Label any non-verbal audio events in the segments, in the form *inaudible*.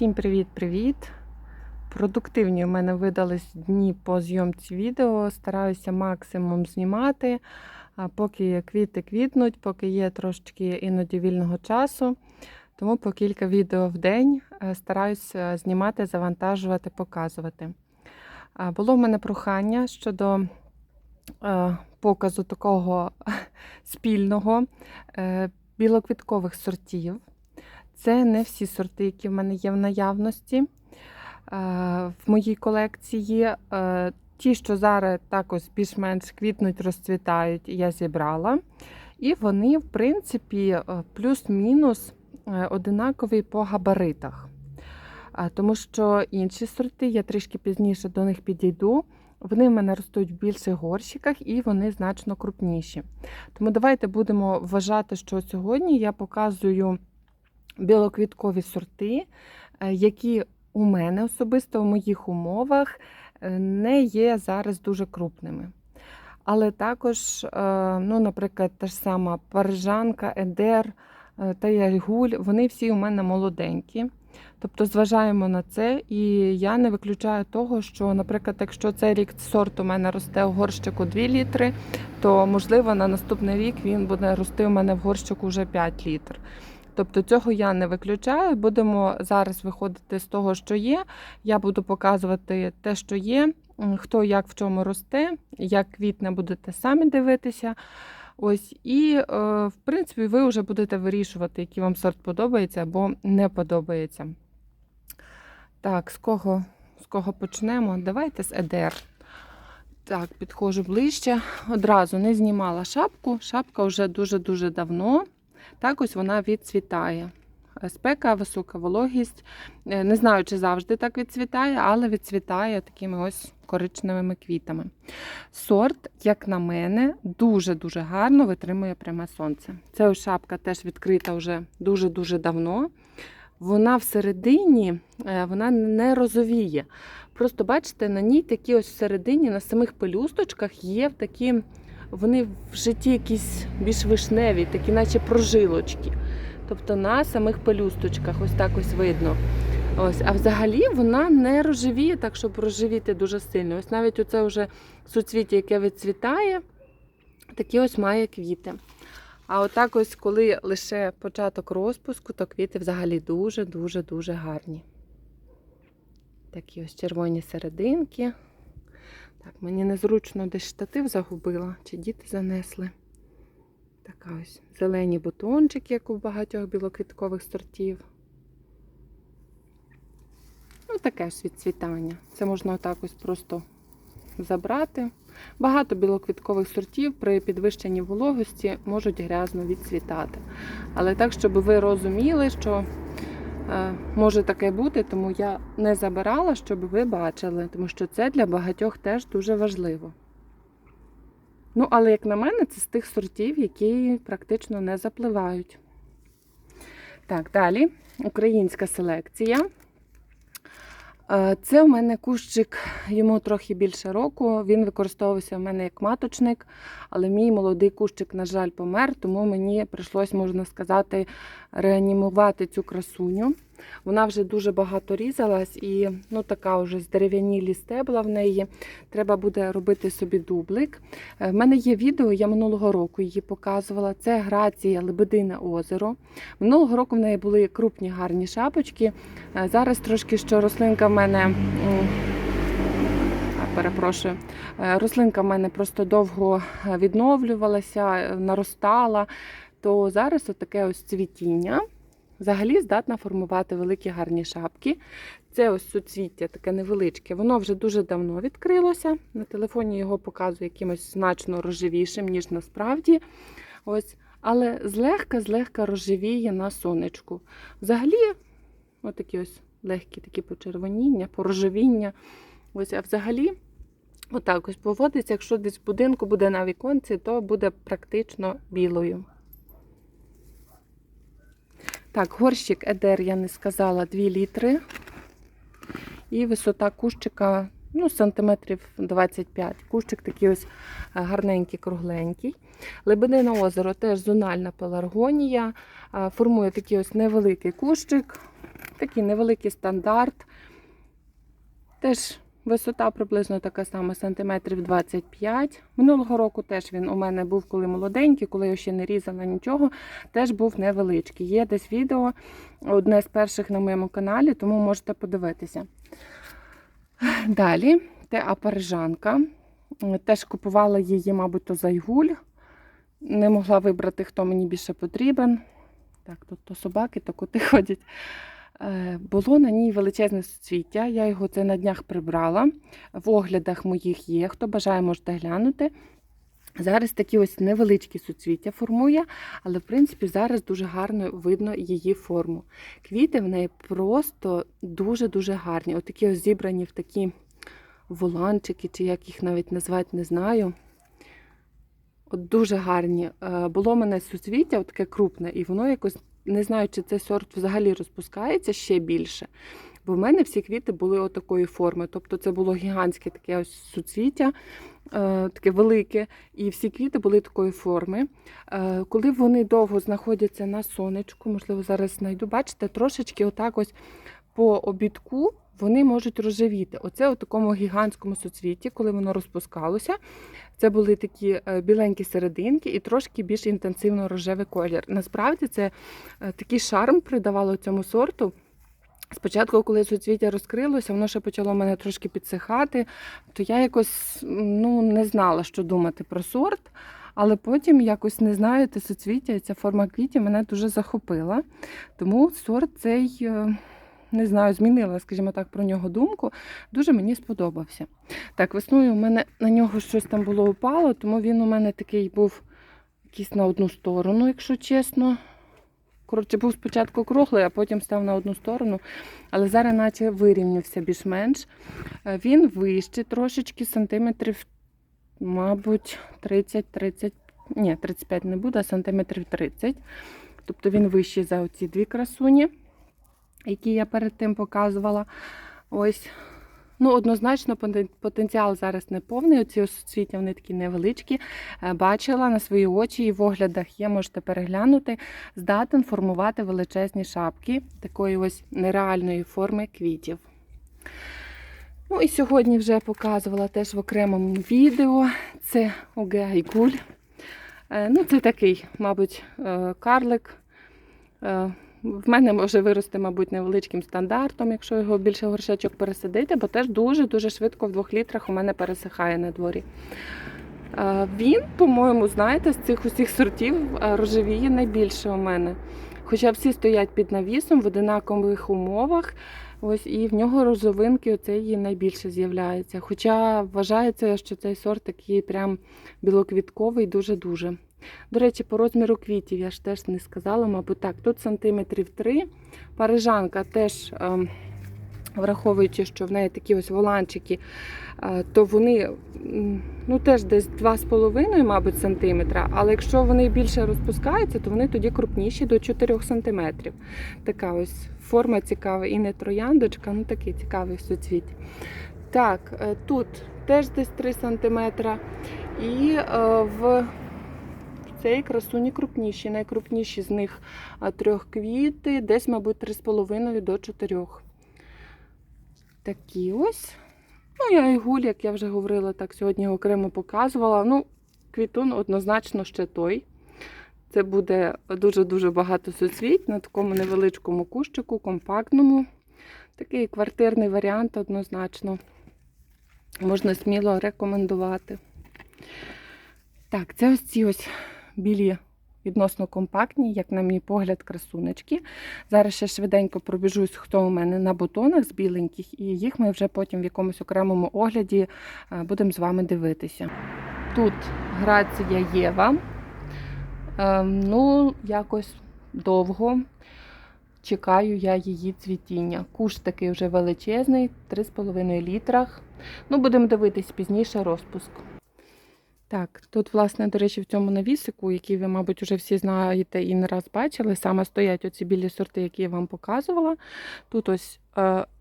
Всім привіт-привіт! Продуктивні у мене видались дні по зйомці відео. Стараюся максимум знімати, поки квіти квітнуть, поки є трошечки іноді вільного часу. Тому по кілька відео в день е, стараюся знімати, завантажувати, показувати. Було в мене прохання щодо е, показу такого *laughs* спільного е, білоквіткових сортів. Це не всі сорти, які в мене є в наявності е, в моїй колекції. Е, Ті, що зараз також більш-менш квітнуть, розцвітають, я зібрала. І вони, в принципі, е, плюс-мінус одинакові по габаритах. Тому що інші сорти, я трішки пізніше до них підійду. Вони в мене ростуть в більших горщиках і вони значно крупніші. Тому давайте будемо вважати, що сьогодні я показую білоквіткові сорти, е, які у мене особисто в моїх умовах е, не є зараз дуже крупними. Але також, е, ну, наприклад, та ж сама парижанка, едер та ягуль, вони всі у мене молоденькі. Тобто зважаємо на це, і я не виключаю того, що, наприклад, якщо цей рік сорт у мене росте у горщику 2 літри, то можливо на наступний рік він буде рости у мене в горщику вже 5 літр. Тобто цього я не виключаю. Будемо зараз виходити з того, що є. Я буду показувати те, що є, хто як в чому росте, як квітне будете самі дивитися. Ось, і, е, в принципі, ви вже будете вирішувати, який вам сорт подобається або не подобається. Так, з кого, з кого почнемо? Давайте з ЕДР. Так, підходжу ближче. Одразу не знімала шапку. Шапка вже дуже-дуже давно. Так ось вона відцвітає. Спека, висока вологість. Е, Не знаю, чи завжди так відцвітає, але відцвітає такими ось коричневими квітами. Сорт, як на мене, дуже-дуже гарно витримує пряме сонце. Ця ось шапка теж відкрита вже дуже-дуже давно. Вона всередині е, вона не розовіє. Просто бачите, на ній такі ось всередині, на самих пелюсточках є такі, вони в житті якісь більш вишневі, такі, наче прожилочки. Тобто на самих пелюсточках, ось так ось видно. Ось, а взагалі вона не розживіє, так щоб розживіти дуже сильно. Ось навіть оце вже суцвіття, яке відцвітає, такі ось має квіти. А отак ось, коли лише початок розпуску, то квіти взагалі дуже-дуже-дуже гарні. Такі ось червоні серединки. Так, мені незручно десь штатив загубила, чи діти занесли. Така ось зелені бутончики, як у багатьох білоквіткових сортів. Ну, таке ж відцвітання. Це можна отак ось просто забрати. Багато білоквіткових сортів при підвищенні вологості можуть грязно відцвітати. Але так, щоб ви розуміли, що може таке бути, тому я не забирала, щоб ви бачили, тому що це для багатьох теж дуже важливо. Ну, але, як на мене, це з тих сортів, які практично не запливають. Так, далі українська селекція. Е, Це у мене кущик, йому трохи більше року. Він використовувався в мене як маточник, але мій молодий кущик, на жаль, помер, тому мені прийшлось, можна сказати, реанімувати цю красуню. Вона вже дуже багато різалась і ну, така вже здерев'янілі стебла в неї. Треба буде робити собі дублик. Е, В мене є відео, я минулого року її показувала. Це Грація Лебедине озеро. Минулого року в неї були крупні гарні шапочки. Е, Зараз трошки що рослинка в мене. Перепрошую, Е, рослинка в мене просто довго відновлювалася, наростала. То зараз таке ось цвітіння взагалі здатна формувати великі гарні шапки. Це ось суцвіття таке невеличке. Воно вже дуже давно відкрилося. На телефоні його показує якимось значно розживішим, ніж насправді. Ось. Але злегка-злегка розживіє на сонечку. Взагалі, отакі ось легкі такі почервоніння, порожевіння. Ось, а взагалі, отак ось поводиться, якщо десь в будинку буде на віконці, то буде практично білою. Так, горщик Едер, я не сказала, 2 літри. І висота кущика ну, сантиметрів 25. Кущик такий ось е, гарненький, кругленький. Лебедине озеро теж зональна пеларгонія. Е, Формує такий ось невеликий кущик. Такий невеликий стандарт. Теж висота приблизно така сама, сантиметрів 25. Минулого року теж він у мене був, коли молоденький, коли я ще не різала нічого, теж був невеличкий. Є десь відео, одне з перших на моєму каналі, тому можете подивитися. Далі, те парижанка. Теж купувала її, мабуть, то зайгуль. Не могла вибрати, хто мені більше потрібен. Так, тут то собаки, то коти *laughs* ходять. Е, Було на ній величезне суцвіття. Я його це на днях прибрала. В оглядах моїх є. Хто бажає, можете глянути. Зараз такі ось невеличкі суцвіття формує, але в принципі зараз дуже гарно видно її форму. Квіти в неї просто дуже-дуже гарні. Отакі ось зібрані в такі воланчики, чи як їх навіть назвати, не знаю. От дуже гарні. Е, Було в мене суцвіття, таке крупне, і воно якось не знаю, чи цей сорт взагалі розпускається ще більше. Бо в мене всі квіти були отакої форми. Тобто це було гігантське таке ось суцвіття, е, таке велике, і всі квіти були такої форми. Е, Коли вони довго знаходяться на сонечку, можливо, зараз знайду, бачите, трошечки отак ось по обідку вони можуть рожевіти. Оце у такому гігантському суцвіті, коли воно розпускалося. Це були такі е, біленькі серединки і трошки більш інтенсивно рожевий колір. Насправді це е, такий шарм придавало цьому сорту. Спочатку, коли суцвіття розкрилося, воно ще почало мене трошки підсихати, то я якось ну, не знала, що думати про сорт. Але потім якось не знаю, те суцвіття ця форма квітів мене дуже захопила. Тому сорт цей, е, не знаю, змінила, скажімо так, про нього думку. Дуже мені сподобався. Так, весною у мене на нього щось там було упало, тому він у мене такий був якийсь на одну сторону, якщо чесно. Коротше, був спочатку круглий, а потім став на одну сторону. Але зараз наче вирівнявся більш-менш. Е, Він вищий трошечки, сантиметрів, мабуть, 30-30, ні, 35 не буде, а сантиметрів 30. Тобто він вищий за оці дві красуні, які я перед тим показувала. Ось. Ну, однозначно, потенціал зараз не повний. Оці ось вони такі невеличкі. Е, Бачила на свої очі і в оглядах є, можете переглянути. Здатен формувати величезні шапки такої ось нереальної форми квітів. Ну і сьогодні вже показувала теж в окремому відео. Це Огайгуль. Ну, це такий, мабуть, е, карлик. В мене може вирости, мабуть, невеличким стандартом, якщо його більше горшечок пересадити, бо теж дуже-дуже швидко в двох літрах у мене пересихає на дворі. Він, по-моєму, знаєте, з цих усіх сортів рожевіє найбільше у мене. Хоча всі стоять під навісом в одинакових умовах. Ось і в нього розовинки оцеї найбільше з'являється. Хоча вважається, що цей сорт такий прям білоквітковий, дуже-дуже. До речі, по розміру квітів я ж теж не сказала, мабуть, так, тут сантиметрів 3. Парижанка теж, ем, враховуючи, що в неї такі ось воланчики, е, то вони ну, теж десь 2,5, мабуть, сантиметра. Але якщо вони більше розпускаються, то вони тоді крупніші до 4 сантиметрів. Така ось форма цікава і не трояндочка, ну такий цікавий суцвіт. Так, е, тут теж десь 3 сантиметра. І е, в цей красуні крупніші. Найкрупніші з них трьох квіти, десь, мабуть, 3,5 до 4. Такі ось. Ну, я і гуль, як я вже говорила, так сьогодні окремо показувала. Ну, квітун однозначно ще той. Це буде дуже-дуже багато суцвіть на такому невеличкому кущику, компактному. Такий квартирний варіант однозначно. Можна сміло рекомендувати. Так, це ось ці ось білі відносно компактні, як на мій погляд, красунечки. Зараз ще швиденько пробіжусь, хто у мене на бутонах з біленьких, і їх ми вже потім в якомусь окремому огляді е, будемо з вами дивитися. Тут грація Єва. Ем, Ну, якось довго чекаю я її цвітіння. Куш такий вже величезний, 3,5 літрах. Ну, будемо дивитись пізніше розпуск. Так, тут, власне, до речі, в цьому навісику, який ви, мабуть, вже всі знаєте і не раз бачили, саме стоять оці білі сорти, які я вам показувала. Тут ось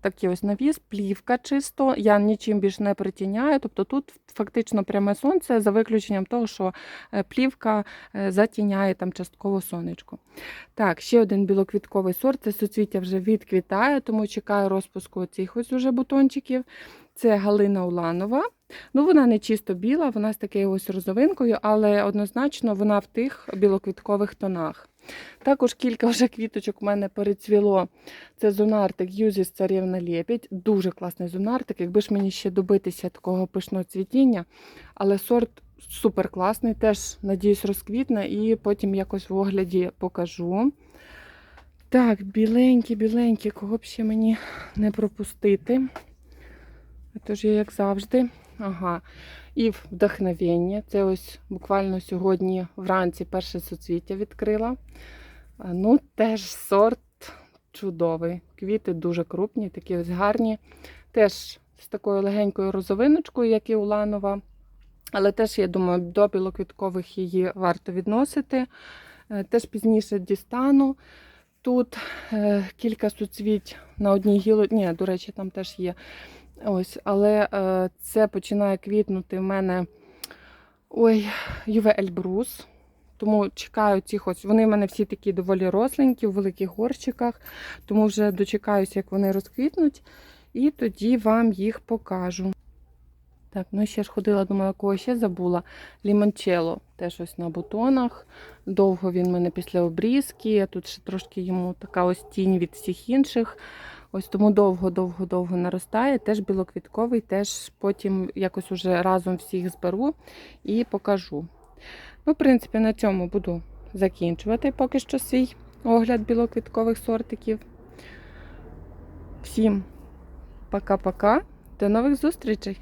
такий ось навіс, плівка чисто. Я нічим більш не притіняю. Тобто тут фактично пряме сонце за виключенням того, що е, плівка е, затіняє там частково сонечко. Так, ще один білоквітковий сорт. Це суцвіття вже відквітає, тому чекаю розпуску цих ось уже бутончиків. Це Галина Уланова. Ну, вона не чисто біла, вона з такою ось розовинкою, але однозначно вона в тих білоквіткових тонах. Також кілька вже квіточок у мене перецвіло. Це зонартик Юзіс Царівна Лєпідь. Дуже класний зонартик. Якби ж мені ще добитися такого пишного цвітіння, але сорт супер класний, теж, надіюсь, розквітне і потім якось в огляді покажу. Так, біленькі, біленькі, кого б ще мені не пропустити. Тож я, як завжди. Ага. І вдохновення. Це ось буквально сьогодні вранці перше суцвіття відкрила. Ну, теж сорт чудовий. Квіти дуже крупні, такі ось гарні. Теж з такою легенькою розовиночкою, як і Уланова. Але теж, я думаю, до білоквіткових її варто відносити. Е, Теж пізніше дістану. Тут е, кілька суцвіть на одній гіло. Ні, до речі, там теж є. Ось, але е, це починає квітнути в мене ой, Юве Ельбрус. Тому чекаю цих ось. Вони в мене всі такі доволі росленькі, в великих горщиках. Тому вже дочекаюся, як вони розквітнуть, і тоді вам їх покажу. Так, ну ще ж ходила, думала, кого ще забула. Лімончело теж ось на бутонах. Довго він в мене після обрізки. Тут ще трошки йому така ось тінь від всіх інших. Ось тому довго-довго-довго наростає. Теж білоквітковий, теж потім якось уже разом всіх зберу і покажу. Ну, в принципі, на цьому буду закінчувати поки що свій огляд білоквіткових сортиків. Всім пока-пока. До нових зустрічей!